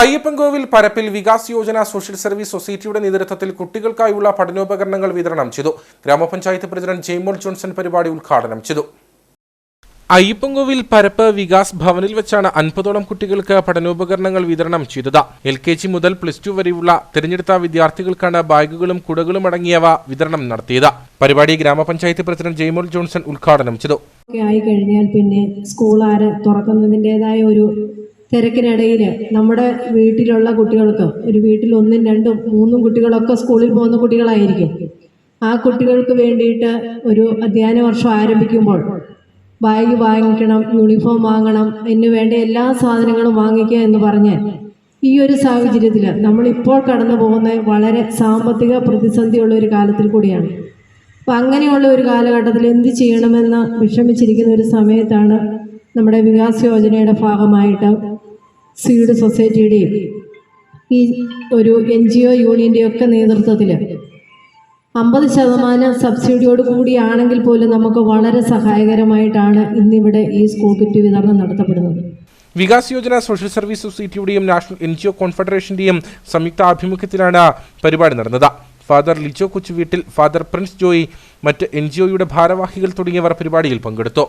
അയ്യപ്പൻകോവിൽ പരപ്പിൽ Vikas Yojana social service സൊസൈറ്റിയുടെ നേതൃത്വത്തിൽ കുട്ടികൾക്കായുള്ള പഠനോപകരണങ്ങൾ വിതരണം ചെയ്തു. ഗ്രാമപഞ്ചായത്ത് പ്രസിഡന്റ് ജെയ്മോൾ ജോൺസൺ പരിപാടി ഉദ്ഘാടനം ചെയ്തു. അയ്യപ്പൻകോവിൽ പരപ്പ് വികാസ് ഭവനിൽ വെച്ചാണ് അൻപതോളം കുട്ടികൾക്ക് പഠനോപകരണങ്ങൾ വിതരണം ചെയ്തത്. എൽ കെ ജി മുതൽ പ്ലസ് ടു വരെയുള്ള തിരഞ്ഞെടുത്ത വിദ്യാർത്ഥികൾക്കാണ് ബാഗുകളും കുടകളും അടങ്ങിയവ വിതരണം നടത്തിയത്. പരിപാടി ഗ്രാമപഞ്ചായത്ത് പ്രസിഡന്റ് ജെയ്മോൾ ജോൺസൺ ഉദ്ഘാടനം ചെയ്തു. ആയി കഴിഞ്ഞാൽ പിന്നെ സ്കൂൾ ആര് തുറക്കുന്നതിന്റെതായ ഒരു തിരക്കിനിടയിൽ നമ്മുടെ വീട്ടിലുള്ള കുട്ടികൾക്ക് ഒരു വീട്ടിൽ ഒന്നും രണ്ടും മൂന്നും കുട്ടികളൊക്കെ സ്കൂളിൽ പോകുന്ന കുട്ടികളായിരിക്കും. ആ കുട്ടികൾക്ക് വേണ്ടിയിട്ട് ഒരു അധ്യയന വർഷം ആരംഭിക്കുമ്പോൾ ബാഗ് വാങ്ങിക്കണം യൂണിഫോം വാങ്ങണം എന്നു വേണ്ട എല്ലാ സാധനങ്ങളും വാങ്ങിക്കുക എന്ന് പറഞ്ഞ് ഈ ഒരു സാഹചര്യത്തിൽ നമ്മളിപ്പോൾ കടന്നു പോകുന്ന വളരെ സാമ്പത്തിക പ്രതിസന്ധിയുള്ള ഒരു കാലത്തിൽ കൂടിയാണ്. അപ്പം അങ്ങനെയുള്ള ഒരു കാലഘട്ടത്തിൽ എന്ത് ചെയ്യണമെന്ന് വിഷമിച്ചിരിക്കുന്ന ഒരു സമയത്താണ് നമ്മുടെ വികാസ് യോജനയുടെ ഭാഗമായിട്ട് സീഡ് സൊസൈറ്റിയുടെയും ഈ ഒരു എൻ ജി ഒ യൂണിയന്റെയും ഒക്കെ നേതൃത്വത്തിൽ അമ്പത് ശതമാനം സബ്സിഡിയോട് കൂടിയാണെങ്കിൽ പോലും നമുക്ക് വളരെ സഹായകരമായിട്ടാണ് ഇന്നിവിടെ ഈ സ്കൂൾ കിറ്റ് വിതരണം നടത്തപ്പെടുന്നത്. വികാസ് യോജന സോഷ്യൽ സർവീസ് സൊസൈറ്റിയുടെയും നാഷണൽ എൻ ജി ഒ കോൺഫെഡറേഷന്റെയും സംയുക്ത ആഭിമുഖ്യത്തിലാണ് പരിപാടി നടന്നത്. ഫാദർ ലിജോ കൊച്ചുവീട്ടിൽ ഫാദർ പ്രിൻസ് ജോയി മറ്റ് എൻ ജി ഒയുടെ ഭാരവാഹികൾ തുടങ്ങിയവർ പരിപാടിയിൽ പങ്കെടുത്തു.